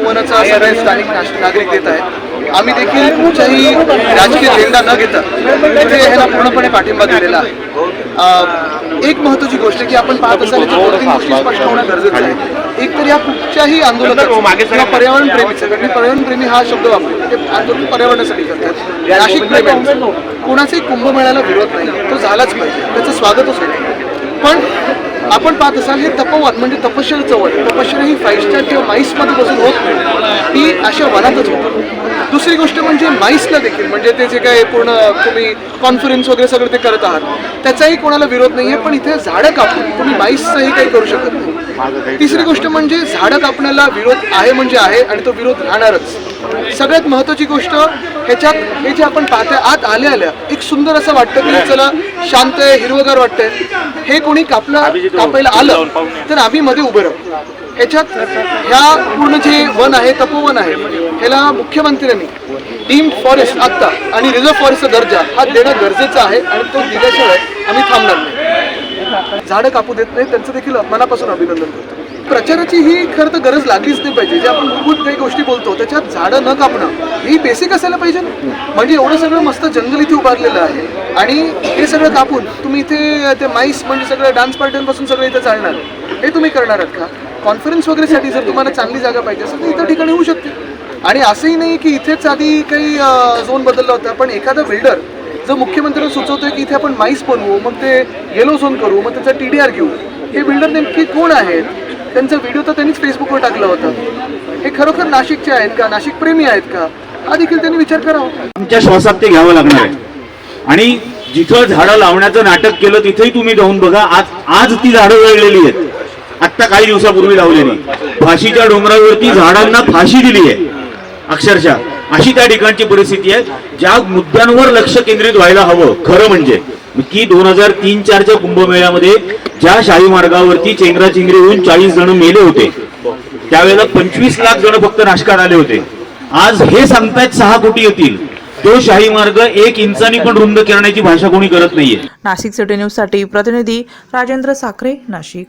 तपोवनाचा सगळे स्थानिक नागरिक देत आहेत. आम्ही देखील कुठच्याही राजकीय झेंडा न घेता इथे ह्याला पूर्णपणे पाठिंबा दिलेला आहे. एक महत्वाची गोष्ट की आपण पाहत असाल स्पष्ट होणं गरजेचं आहे. एक तर या कुठच्याही आंदोलनात किंवा पर्यावरण प्रेमीचं पर्यावरण प्रेमी हा शब्द वापरतो. ते आंदोलन पर्यावरणासाठी करतात. नाशिक प्रेमी कोणाचाही कुंभमेळ्याला विरोध नाही. तो झालाच पाहिजे. त्याचं स्वागतच होईल पण आपण पाहत असाल हे तपोवन म्हणजे तपश्चर चवळ तपश्चर ही फाईव्ह स्टार किंवा माईसमध्ये बसून होत नाही. ती अशा वनातच होते. दुसरी गोष्ट म्हणजे माईसला देखील म्हणजे ते जे काय पूर्ण तुम्ही कॉन्फरन्स वगैरे सगळं ते करत आहात. त्याचाही कोणाला विरोध नाही आहे पण इथे झाडं कापून तुम्ही माईसचंही काही करू शकत नाही. तिसरी गोष्ट म्हणजे झाडं कापण्याला विरोध आहे म्हणजे आहे आणि तो विरोध राहणारच. सगळ्यात महत्वाची गोष्ट ह्याच्यात हे जे आपण पाहतोय आत आल्या आल्या एक सुंदर असं वाटतं की चला शांत आहे हिरवगार वाटतंय. हे कोणी कापला कापायला आलं तर आम्ही मध्ये उभे राहू. ह्याच्यात ह्या पूर्ण जे वन आहे तपोवन आहे ह्याला मुख्यमंत्र्यांनी डीम्ड फॉरेस्ट आत्ता आणि रिझर्व्ह फॉरेस्टचा दर्जा हा देणं गरजेचं आहे आणि तो दिल्याशिवाय आम्ही थांबणार नाही. झाडं कापू देत नाही त्यांचं देखील मनापासून अभिनंदन करतो. प्रचाराची ही खरं तर गरज लागलीच नाही पाहिजे. जे आपण मूलभूत काही गोष्टी बोलतो त्याच्यात झाडं न कापणं ही बेसिक असायला पाहिजे ना. म्हणजे एवढं सगळं मस्त जंगल इथे उभारलेलं आहे आणि हे सगळं कापून तुम्ही इथे ते माईस म्हणजे सगळं डान्स पार्ट्यांपासून सगळं इथे चालणार हे तुम्ही करणार आहात का? कॉन्फरन्स वगैरेसाठी जर तुम्हाला चांगली जागा पाहिजे असेल तर इतर ठिकाणी होऊ शकते. आणि असंही नाही की इथेच आधी काही झोन बदलला होता पण एखादा बिल्डर जर मुख्यमंत्र्यांना सुचवतोय की इथे आपण माईस बनवू मग ते येलो झोन करू मग त्याचा टी डी आर घेऊ. हे बिल्डर नेमके कोण आहेत? त्यांचा व्हिडिओ तर त्यांनीच फेसबुकवर टाकला होता. हे खरोखर नाशिकचे आहेत का? नाशिक प्रेमी आहेत का? हा देखील त्यांनी विचार करावा. तुमच्या श्वासात ते घ्यावं लागणार आहे. आणि जिथं झाडं लावण्याचं नाटक केलं तिथेही तुम्ही जाऊन बघा आज आज ती झाडं वेळलेली आहेत. आत्ता काही दिवसापूर्वी लावलेली. फाशीच्या डोंगरावरती झाडांना फाशी दिली आहे. अक्षरशः. अशी त्या ठिकाणची परिस्थिती आहे ज्या मुद्द्यांवर लक्ष केंद्रित व्हायला हवं खरं म्हणजे. की दोन हजार तीन चारच्या कुंभमेळ्यामध्ये ज्या शाही मार्गावरती चेंगराचेंगरी होऊन चाळीस जण मेले होते त्यावेळेला पंचवीस लाख जण फक्त नाशकात आले होते. आज हे सांगतायत सहा कोटी येतील. तो शाही मार्ग एक इंचानी पण रुंद करण्याची भाषा कोणी करत नाहीये. नाशिक सिटी न्यूजसाठी प्रतिनिधी राजेंद्र साखरे नाशिक.